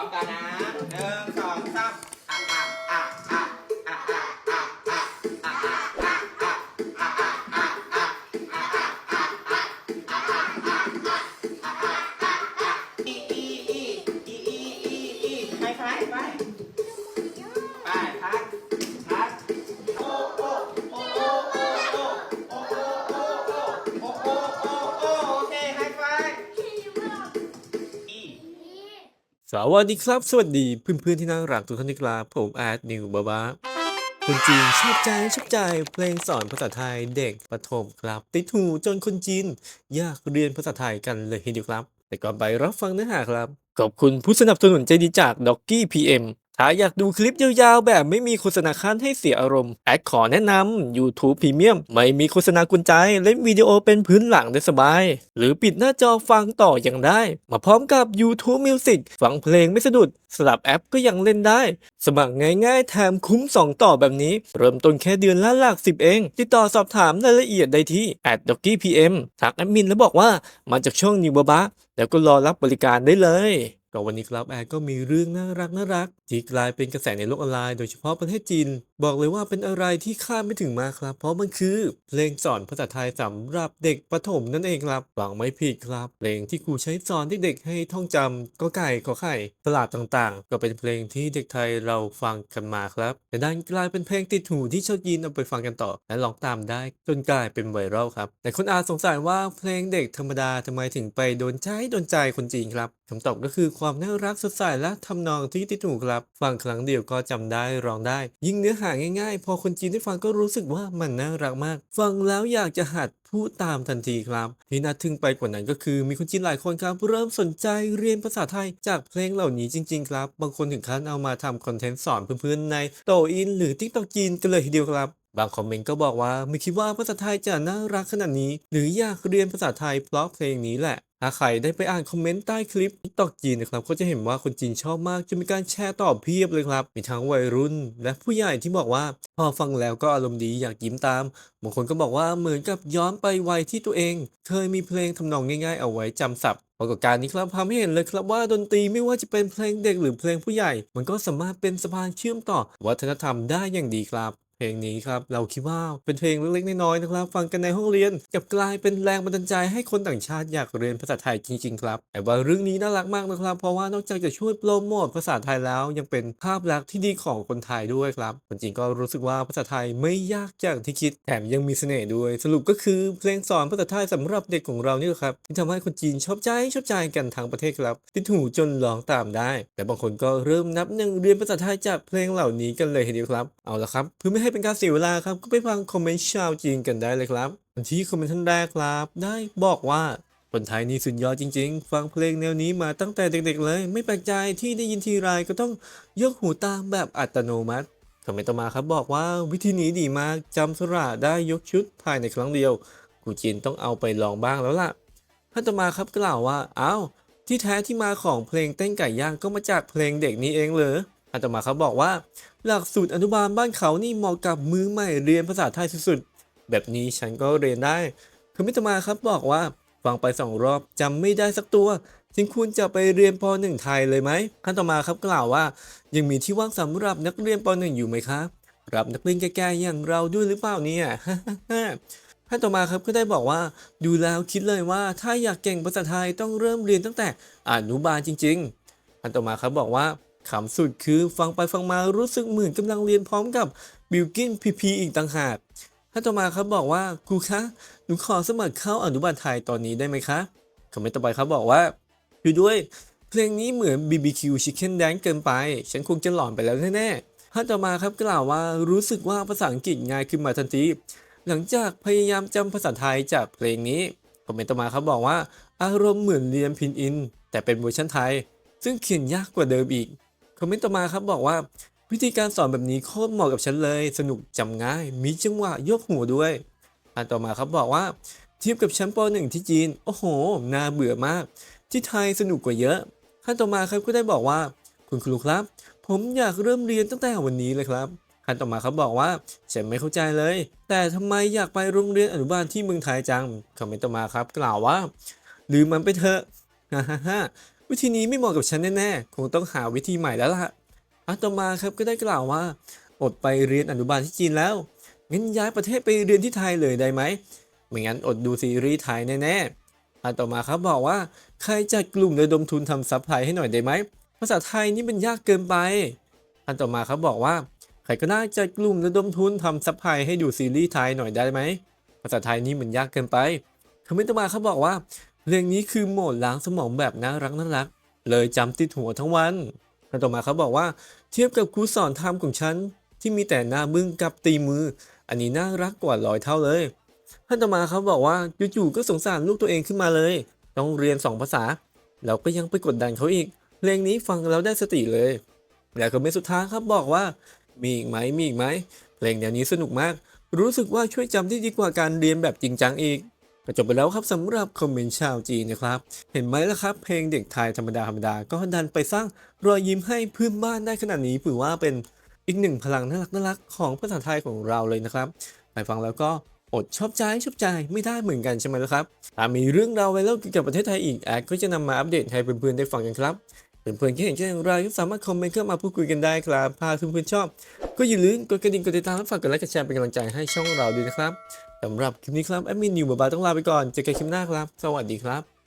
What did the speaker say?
ร้อมกานนะหนึ่งสอง สวัสดีครับ สวัสดีเพื่อนๆที่น่ารักทุกท่านนะครับผมอาร์ตนิวบาบาคนจีนชอบใจชอบใจเพลงสอนภาษาไทยเด็กประถมครับ ติดหูจนคนจีน อยากเรียนภาษาไทยกันเลยทีเดียวครับ แต่ก่อนไปรับฟังเนื้อหาครับ ขอบคุณผู้สนับสนุนใจดีจากด็อกกี้พีเอ็ม ถ้าอยากดูคลิปยาวๆ แบบไม่มีโฆษณาคั้นให้เสียอารมณ์ แอดขอแนะนำ YouTube Premium ไม่มีโฆษณากุญใจ เล่นวิดีโอเป็นพื้นหลังได้สบาย หรือปิดหน้าจอฟังต่อยังได้ มาพร้อมกับ YouTube Music ฟังเพลงไม่สะดุด สลับแอปก็ยังเล่นได้ สมัครง่ายๆ แถมคุ้ม 2 ต่อแบบนี้ เริ่มต้นแค่เดือนละหลักสิบเอง ติดต่อสอบถามรายละเอียดได้ที่ d o c k y PM ทักแอดมินแล้วบอกว่ามาจากช่องนิวบาบะแล้วก็รอรับบริการได้เลย ก็วันนี้ครับแอดก็มีเรื่องน่ารักน่ารักที่กลายเป็นกระแสในโลกออนไลน์โดยเฉพาะประเทศจีน บอกเลยว่าเป็นอะไรที่คาดไม่ถึงมากครับ เพราะมันคือเพลงสอนภาษาไทยสำหรับเด็กประถมนั่นเองครับฟังไม่ผิดครับ เพลงที่ครูใช้สอนเด็กๆให้ท่องจำก็ไก่ขอไข่ตลาดต่างๆ ก็เป็นเพลงที่เด็กไทยเราฟังกันมาครับ แต่ดันกลายเป็นเพลงติดหูที่ชาวจีนเอาไปฟังกันต่อ และร้องตามได้จนกลายเป็นไวรัลครับ แต่คนอาจสงสัยว่าเพลงเด็กธรรมดาทำไมถึงไปโดนใจโดนใจคนจีนครับคำตอบก็คือความน่ารักสดใสและทำนองที่ติดหูครับ ฟังครั้งเดียวก็จำได้ร้องได้ ยิ่งเนื้อหาง่ายๆ พอคนจีนได้ฟังก็รู้สึกว่ามันน่ารักมาก ฟังแล้วอยากจะหัดพูดตามทันทีครับ ที่น่าทึ่งไปกว่านั้นก็คือมีคนจีนหลายคนครับ เริ่มสนใจเรียนภาษาไทยจากเพลงเหล่านี้จริง ๆ ครับ บางคนถึงขั้นเอามาทำคอนเทนต์สอนเพื่อนๆในโตอิน หรือทิกตอกจีนกันเลยทีเดียวครับบางคอมเมนต์ก็บอกว่าไม่คิดว่าภาษาไทยจะน่ารักขนาดนี้ หรืออยากเรียนภาษาไทยเพราะเพลงนี้แหละ ถ้าใครได้ไปอ่านคอมเมนต์ใต้คลิป TikTok จีนนะครับก็จะเห็นว่าคนจีนชอบมากจะมีการแชร์ตอบเพียบเลยครับ มีทั้งวัยรุ่น และผู้ใหญ่ที่บอกว่า พอฟังแล้วก็อารมณ์ดีอยากยิ้มตามบางคนก็บอกว่าเหมือนกับย้อนไปวัยที่ตัวเอง เคยมีเพลงทำนองง่าย ๆ เอาไว้จำศัพท์ปรากฏการณ์นี้ครับทำให้เห็นเลยครับว่าดนตรีไม่ว่าจะเป็นเพลงเด็กหรือเพลงผู้ใหญ่ มันก็สามารถเป็นสะพานเชื่อมต่อวัฒนธรรมได้อย่างดีครับ เพลงนี้ครับเราคิดว่าเป็นเพลงเล็กๆน้อยๆนะครับ ฟังกันในห้องเรียนกับกลายเป็นแรงบันดาลใจให้คนต่างชาติอยากเรียนภาษาไทยจริงๆครับแต่ว่าเรื่องนี้น่ารักมากนะครับ เพราะว่านอกจากจะช่วยโปรโมทภาษาไทยแล้วยังเป็นภาพลักษณ์ที่ดีของคนไทยด้วยครับคนจริงก็รู้สึกว่าภาษาไทยไม่ยากอย่างที่คิดแถมยังมีเสน่ห์ด้วย สรุปก็คือเพลงสอนภาษาไทยสำหรับเด็กของเรานี่แหละครับที่ทำให้คนจีนชอบใจชอบใจกันทั้งประเทศครับติดหูจนร้องตามได้ แต่บางคนก็เริ่มนับหนึ่งเรียนภาษาไทยจากเพลงเหล่านี้กันเลยทีเดียวครับ เอาละครับเพื่อไม่ให้เป็นการเสียเวลาครับ ก็ไปฟังคอมเมนต์ชาวจีนกันได้เลยครับที่คอมเมนต์ท่านแรกครับ ได้บอกว่าคนไทยนี่สุดยอดจริงๆ ฟังเพลงแนวนี้มาตั้งแต่เด็กๆเลย ไม่แปลกใจที่ได้ยินทีไรก็ต้องยกหูตามแบบอัตโนมัติคอมเมนต์ต่อมาครับบอกว่าวิธีนี้ดีมากจำสระได้ยกชุดภายในครั้งเดียว กูจีนต้องเอาไปลองบ้างแล้วล่ะท่านต่อมาครับกล่าวว่าอ้าวที่แท้ที่มาของเพลงเต้นไก่ย่างก็มาจากเพลงเด็กนี้เองเหรอ ท่านต่อมาครับอกว่า หลักสูตรอนุบาลบ้านเขานี่เหมาะกับมือใหม่เรียนภาษาไทยสุดๆ แบบนี้ฉันก็เรียนได้ คือมิตรมาครับบอกว่าฟังไปสองรอบจำไม่ได้สักตัว จึงคุณจะไปเรียนป .1 ไทยเลยไหมขั้นต่อมาครับกล่าวว่า ยังมีที่ว่างสำหรับนักเรียนป .1 อยู่ไหมครับรับนักเรียนแก่ๆอย่างเราด้วยหรือเปล่าเนี่ยท่านต่อมาครับก็ได้บอกว่าดูแล้วคิดเลยว่าถ้าอยากเก่งภาษาไทยต้องเริ่มเรียนตั้งแต่อนุบาลจริงๆท่านต่อมาครับบอกว่า ขำสุดคือฟังไปฟังมารู้สึกเหมือนกำลังเรียนพร้อมกับบิลกินพีพีอีกต่างหากท่าต่อมาครับบอกว่าครูคะหนูขอสมัครเข้าอนุบาลไทยตอนนี้ได้ไหมคะคอมเมนต์ต่อไปครับบอกว่าอยู่ด้วยเพลงนี้เหมือน BBQ Chicken Dance เกินไป ฉันคงจะหลอนไปแล้วแน่ๆท่าต่อมาครับกล่าวว่ารู้สึกว่าภาษาอังกฤษง่ายขึ้นมาทันทีหลังจากพยายามจำภาษาไทยจากเพลงนี้คอมเมนต์ต่อมาครับบอกว่า อารมณ์เหมือนเรียนพินอิน แต่เป็นเวอร์ชันไทย ซึ่งเขียนยากกว่าเดิมอีก คอมเมนต์ต่อมาครับบอกว่า วิธีการสอนแบบนี้โคตรเหมาะกับฉันเลย สนุกจำง่าย มีจังหวะยกหัวด้วยอันต่อมาครับบอกว่าเทียบกับชั้นป .1 ที่จีน โอ้โห น่าเบื่อมาก ที่ไทยสนุกกว่าเยอะขั้นต่อมาครับก็ได้บอกว่า คุณครูครับ ผมอยากเริ่มเรียนตั้งแต่วันนี้เลยครับขั้นต่อมาครับบอกว่าฉันไม่เข้าใจเลย แต่ทำไมอยากไปโรงเรียนอนุบาลที่เมืองไทยจังคอมเมนต์ต่อมาครับ กล่าวว่า ลืมมันไปเถอะฮ่าฮ่า วิธีนี้ไม่เหมาะกับฉันแน่ๆ คงต้องหาวิธีใหม่แล้วล่ะอาตมาครับก็ได้กล่าวว่า อดไปเรียนอนุบาลที่จีนแล้ว งั้นย้ายประเทศไปเรียนที่ไทยเลยได้ไหม ไม่งั้นอดดูซีรีส์ไทยแน่ๆอาต่อมาครับบอกว่าใครจัดกลุ่มระดมทุนทำซับไทยให้หน่อยได้ไหม ภาษาไทยนี่มันยากเกินไปอันต่อมาครับบอกว่าใครก็ได้จัดกลุ่มระดมทุนทำซับไทยให้ดูซีรีส์ไทยหน่อยได้ไหม ภาษาไทยนี่มันยากเกินไปคอมเมนต์ต่อมาเขาบอกว่า เรื่องนี้คือโหมดล้างสมองแบบน่ารักน่ารัก เลยจำติดหัวทั้งวันอันต่อมาเขาบอกว่าเทียบกับครูสอนทำของฉันที่มีแต่หน้าบึ้งกับตีมือ อันนี้น่ารักกว่าร้อยเท่าเลยท่านต่อมาเขาบอกว่าจู่ๆก็สงสารลูกตัวเองขึ้นมาเลย ต้องเรียนสองภาษาแล้วก็ยังไปกดดันเขาอีกเพลงนี้ฟังแล้วได้สติเลย แล้วคอมเมนสุดท้ายครับบอกว่า มีอีกไหมมีอีกไหมเพลงแนวนี้สนุกมาก รู้สึกว่าช่วยจำได้ดีกว่าการเรียนแบบจริงจังอีก ก็จบไปแล้วครับสำหรับคอมเมนต์ชาวจีนนะครับ เห็นไหมล่ะครับ เพลงเด็กไทยธรรมดาธรรมดาก็ดันไปสร้างรอยยิ้มให้เพื่อนบ้านได้ขนาดนี้ถือว่าเป็นอีกหนึ่งพลังน่ารักน่ารักของภาษาไทยของเราเลยนะครับไปฟังแล้วก็อดชอบใจชอบใจไม่ได้เหมือนกันใช่ไหมล่ะครับถ้ามีเรื่องราวไวรัลเกี่ยวกับประเทศไทยอีกแอดก็จะนำมาอัปเดตให้เพื่อนๆได้ฟังกันครับเพื่อนๆคิดเห็นอย่างไรก็สามารถคอมเมนต์เข้ามาพูดคุยกันได้ครับถ้าเพื่อนๆชอบ ก็อย่าลืมกดกระดิ่งกดติดตามและฝากกดไลค์กดแชร์เป็นกำลังใจให้ช่องเราด้วยนะครับ สำหรับคลิปนี้ครับแอดมินนิวบาบาต้องลาไปก่อนเจอกันคลิปหน้าครับ สวัสดีครับ